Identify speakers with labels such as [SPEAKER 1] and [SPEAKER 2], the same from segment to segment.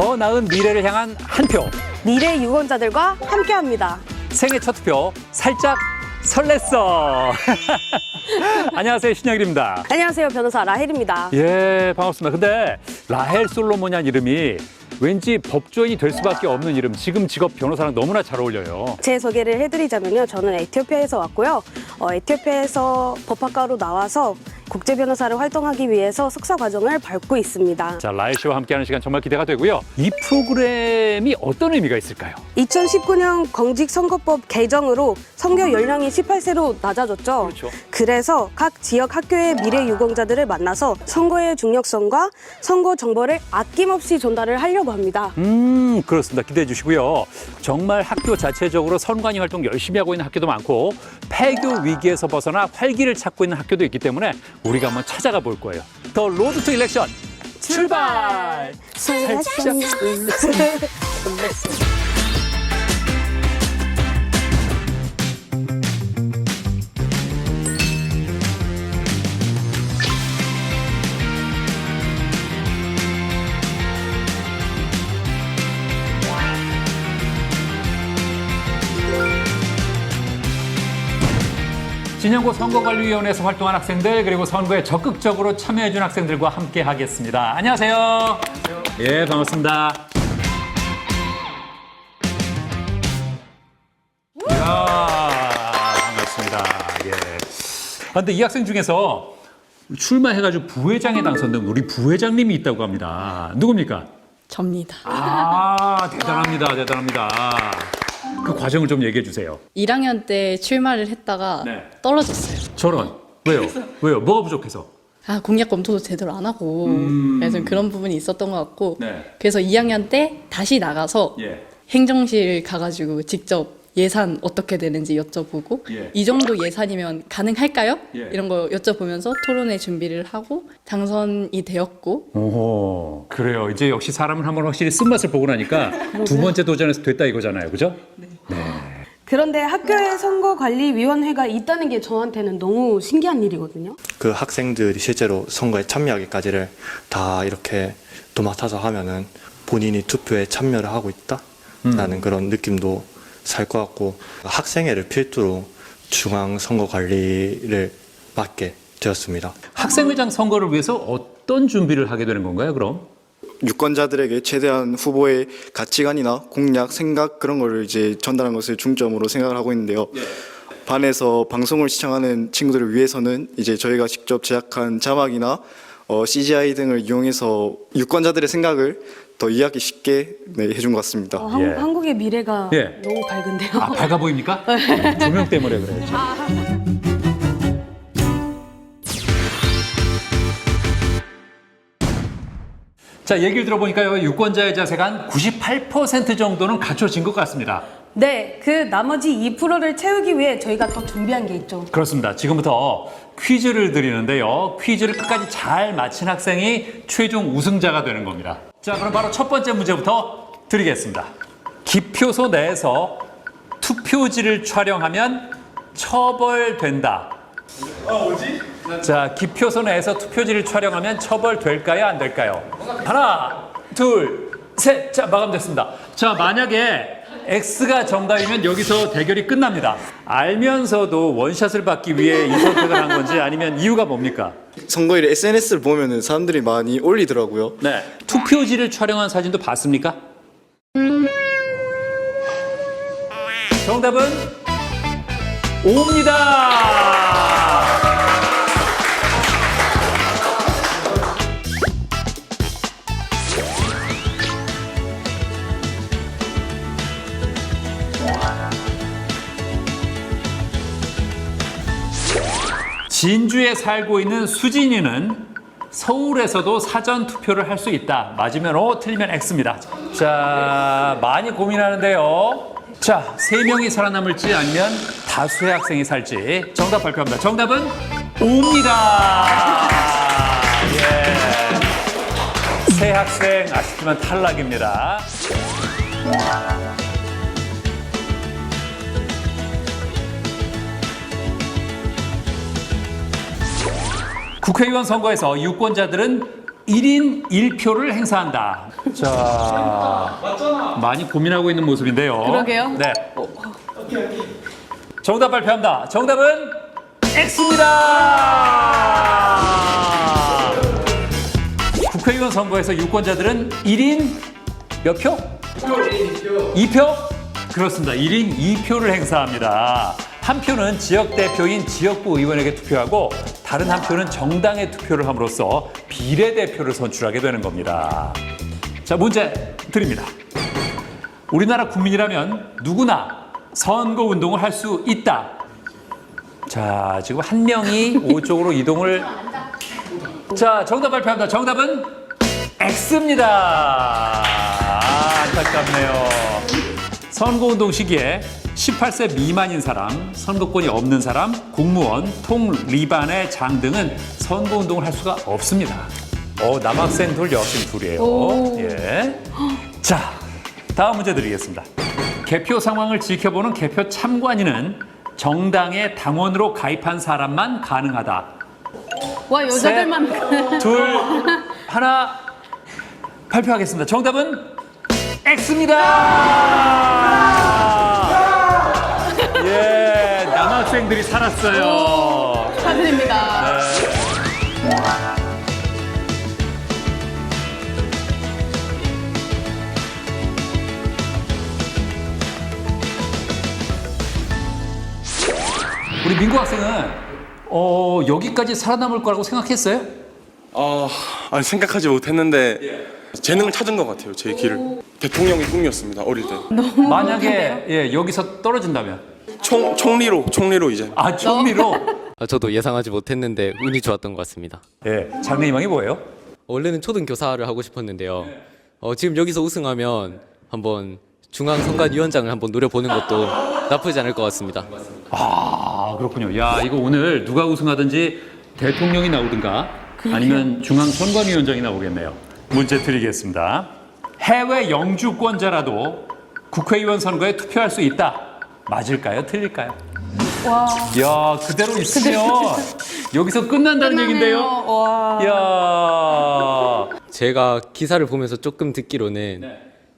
[SPEAKER 1] 더 나은 미래를 향한 한 표.
[SPEAKER 2] 미래 유권자들과 함께합니다.
[SPEAKER 1] 생애 첫 투표 살짝 설렜어. 안녕하세요 신영일입니다.
[SPEAKER 2] 안녕하세요, 변호사 라헬입니다.
[SPEAKER 1] 예 반갑습니다. 근데 라헬 솔로몬이란 이름이 왠지 법조인이 될 수밖에 없는 이름. 지금 직업 변호사랑 너무나 잘 어울려요.
[SPEAKER 2] 제 소개를 해드리자면요, 저는 에티오피아에서 왔고요. 어, 에티오피아에서 법학과로 나와서 국제 변호사를 활동하기 위해서 석사 과정을 밟고 있습니다.
[SPEAKER 1] 자 라헬 씨와 함께하는 시간 정말 기대가 되고요. 이 프로그램이 어떤 의미가 있을까요?
[SPEAKER 2] 2019년 공직선거법 개정으로 선거 연령이 18세로 낮아졌죠.
[SPEAKER 1] 그렇죠.
[SPEAKER 2] 그래서 각 지역 학교의 미래 유공자들을 만나서 선거의 중요성과 선거 정보를 아낌없이 전달을 하려고 합니다.
[SPEAKER 1] 음, 그렇습니다. 기대해 주시고요. 정말 학교 자체적으로 선관위 활동 열심히 하고 있는 학교도 많고 폐교 위기에서 벗어나 활기를 찾고 있는 학교도 있기 때문에 우리가 한번 찾아가 볼 거예요. 더 로드 투 일렉션 출발! 살짝 진영고 선거관리위원회에서 활동한 학생들 그리고 선거에 적극적으로 참여해준 학생들과 함께 하겠습니다. 안녕하세요. 예, 반갑습니다. 이야, 반갑습니다. 예. 아, 근데 이 학생 중에서 출마해가지고 부회장에 당선된 우리 부회장님이 있다고 합니다. 누굽니까?
[SPEAKER 3] 접니다.
[SPEAKER 1] 아, 대단합니다. 대단합니다. 그 과정을 좀 얘기해 주세요.
[SPEAKER 3] 1학년 때 출마를 했다가
[SPEAKER 1] 네.
[SPEAKER 3] 떨어졌어요.
[SPEAKER 1] 저런. 왜요? 왜요? 뭐가 부족해서?
[SPEAKER 3] 아, 공약 검토도 제대로 안 하고 그래서 그런 부분이 있었던 것 같고
[SPEAKER 1] 음. 네.
[SPEAKER 3] 그래서 2학년 때 다시 나가서
[SPEAKER 1] 예.
[SPEAKER 3] 행정실 가가지고 직접 예산 어떻게 되는지 여쭤보고
[SPEAKER 1] 예.
[SPEAKER 3] 이 정도 예산이면 가능할까요?
[SPEAKER 1] 예.
[SPEAKER 3] 이런 거 여쭤보면서 토론회 준비를 하고 당선이 되었고
[SPEAKER 1] 오호. 그래요. 이제 역시 사람은 한번 확실히 쓴맛을 보고 나니까 두 번째 도전에서 됐다 이거잖아요. 그죠?
[SPEAKER 2] 그런데 학교에 선거관리위원회가 있다는 게 저한테는 너무 신기한 일이거든요.
[SPEAKER 4] 그 학생들이 실제로 선거에 참여하기까지를 다 이렇게 도맡아서 하면은 본인이 투표에 참여를 하고 있다라는 그런 느낌도 살 것 같고 학생회를 필두로 중앙 선거 관리를 맡게 되었습니다.
[SPEAKER 1] 학생회장 선거를 위해서 어떤 준비를 하게 되는 건가요, 그럼?
[SPEAKER 5] 유권자들에게 최대한 후보의 가치관이나 공약, 생각 그런 거를 이제 전달하는 것을 중점으로 생각을 하고 있는데요. 반에서 방송을 시청하는 친구들을 위해서는 이제 저희가 직접 제작한 자막이나 어, CGI 등을 이용해서 유권자들의 생각을 더 이해하기 쉽게 네, 해준 것 같습니다.
[SPEAKER 2] 어, 한,
[SPEAKER 1] 예.
[SPEAKER 2] 한국의 미래가
[SPEAKER 1] 예.
[SPEAKER 2] 너무 밝은데요.
[SPEAKER 1] 아, 밝아 보입니까? 조명 때문에 그래요. 자, 얘기를 들어보니까요, 유권자의 자세가 한 98% 정도는 갖춰진 것 같습니다.
[SPEAKER 2] 네, 그 나머지 2%를 채우기 위해 저희가 또 준비한 게 있죠.
[SPEAKER 1] 그렇습니다. 지금부터 퀴즈를 드리는데요. 퀴즈를 끝까지 잘 맞힌 학생이 최종 우승자가 되는 겁니다. 자, 그럼 바로 첫 번째 문제부터 드리겠습니다. 기표소 내에서 투표지를 촬영하면 처벌된다. 자, 기표소 내에서 투표지를 촬영하면 처벌될까요? 안 될까요? 하나, 둘, 셋. 자, 마감됐습니다. 자, 만약에 X가 정답이면 여기서 대결이 끝납니다. 알면서도 원샷을 받기 위해 이 선택을 한 건지 아니면 이유가 뭡니까?
[SPEAKER 5] 선거일 SNS를 보면은 사람들이 많이 올리더라고요.
[SPEAKER 1] 네. 투표지를 촬영한 사진도 봤습니까? 정답은 O입니다. 진주에 살고 있는 수진이는 서울에서도 사전 투표를 할 수 있다. 맞으면 O, 틀리면 X입니다. 자, 많이 고민하는데요. 자, 세 명이 살아남을지 아니면 다수의 학생이 살지. 정답 발표합니다. 정답은 O입니다. 예. 세 학생 아쉽지만 탈락입니다. 국회의원 선거에서 유권자들은 1인 1표를 행사한다. 자, 많이 고민하고 있는 모습인데요.
[SPEAKER 3] 그러게요.
[SPEAKER 1] 네. 정답 발표합니다. 정답은 X입니다. 국회의원 선거에서 유권자들은 1인 몇 표? 2표? 그렇습니다. 1인 2표를 행사합니다. 한 표는 지역 대표인 지역구 의원에게 투표하고 다른 한 표는 정당에 투표를 함으로써 비례대표를 선출하게 되는 겁니다. 자, 문제 드립니다. 우리나라 국민이라면 누구나 선거 운동을 할 수 있다. 자, 지금 한 명이 오쪽으로 이동을. 자, 정답 발표합니다. 정답은 X입니다. 아, 안타깝네요. 선거 운동 시기에 18세 미만인 사람, 선거권이 없는 사람, 공무원, 통리반의 장 등은 선거 운동을 할 수가 없습니다. 어, 남학생 둘, 여학생 둘이에요.
[SPEAKER 3] 오.
[SPEAKER 1] 예. 자, 다음 문제 드리겠습니다. 개표 상황을 지켜보는 개표 참관인은 정당의 당원으로 가입한 사람만 가능하다.
[SPEAKER 3] 와 여자들만
[SPEAKER 1] 둘, 하나 발표하겠습니다. 정답은 X입니다. 예, 남학생들이 살았어요.
[SPEAKER 3] 축하드립니다.
[SPEAKER 1] 우리 민구 학생은 어, 여기까지 살아남을 거라고 생각했어요?
[SPEAKER 6] 아, 아니 생각하지 못했는데 재능을 찾은 것 같아요. 제 길을. 대통령이 꿈이었습니다. 어릴 때.
[SPEAKER 1] 만약에 예, 여기서 떨어진다면
[SPEAKER 6] 총 총리로 총리로 이제
[SPEAKER 1] 아 총리로
[SPEAKER 7] 아, 저도 예상하지 못했는데 운이 좋았던 것 같습니다.
[SPEAKER 1] 예, 장래 희망이 뭐예요?
[SPEAKER 7] 원래는 초등 교사를 하고 싶었는데요. 어, 지금 여기서 우승하면 한번 중앙 선관 위원장을 한번 노려보는 것도 나쁘지 않을 것 같습니다.
[SPEAKER 1] 아 그렇군요. 야 이거 오늘 누가 우승하든지 대통령이 나오든가 아니면 중앙 선관위원장이 나오겠네요. 문제 드리겠습니다. 해외 영주권자라도 국회의원 선거에 투표할 수 있다. 맞을까요? 틀릴까요?
[SPEAKER 3] 와
[SPEAKER 1] 야 그대로 있으면 여기서 끝난다는 얘긴데요.
[SPEAKER 3] 와
[SPEAKER 1] 야
[SPEAKER 7] 제가 기사를 보면서 조금 듣기로는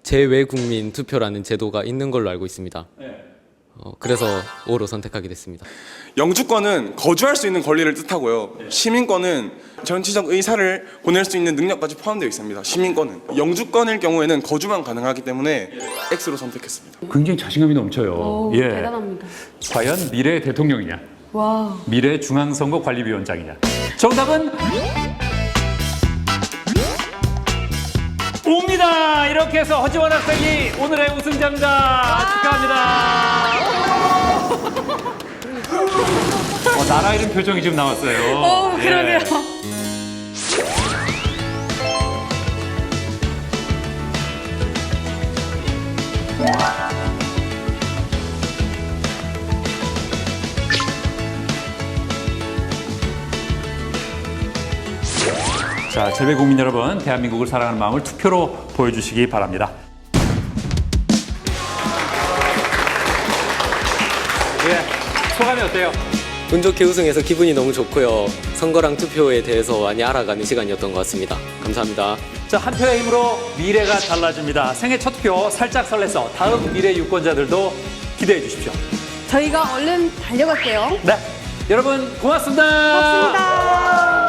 [SPEAKER 7] 재외국민 투표라는 제도가 있는 걸로 알고 있습니다. 어, 그래서 5로 선택하게 됐습니다.
[SPEAKER 6] 영주권은 거주할 수 있는 권리를 뜻하고요. 시민권은 정치적 의사를 보낼 수 있는 능력까지 포함되어 있습니다. 시민권은 영주권일 경우에는 거주만 가능하기 때문에 X로 선택했습니다.
[SPEAKER 1] 굉장히 자신감이 넘쳐요.
[SPEAKER 3] 오,
[SPEAKER 1] 예.
[SPEAKER 3] 대단합니다.
[SPEAKER 1] 과연 미래의 대통령이냐?
[SPEAKER 3] 와
[SPEAKER 1] 미래 중앙선거관리위원장이냐? 정답은 옵니다. 이렇게 해서 허지원 학생이 오늘의 우승자입니다. 축하합니다. 어, 나라 이름 표정이 지금 나왔어요.
[SPEAKER 3] 어, 그러게요.
[SPEAKER 1] 자, 재배 국민 여러분, 대한민국을 사랑하는 마음을 투표로 보여주시기 바랍니다. 예, 소감이 어때요?
[SPEAKER 7] 운 좋게 우승해서 기분이 너무 좋고요. 선거랑 투표에 대해서 많이 알아가는 시간이었던 것 같습니다. 감사합니다.
[SPEAKER 1] 자, 한 표의 힘으로 미래가 달라집니다. 생애 첫 투표 살짝 설레서 다음 미래 유권자들도 기대해 주십시오.
[SPEAKER 2] 저희가 얼른 달려갈게요.
[SPEAKER 1] 네, 여러분 고맙습니다.
[SPEAKER 2] 고맙습니다.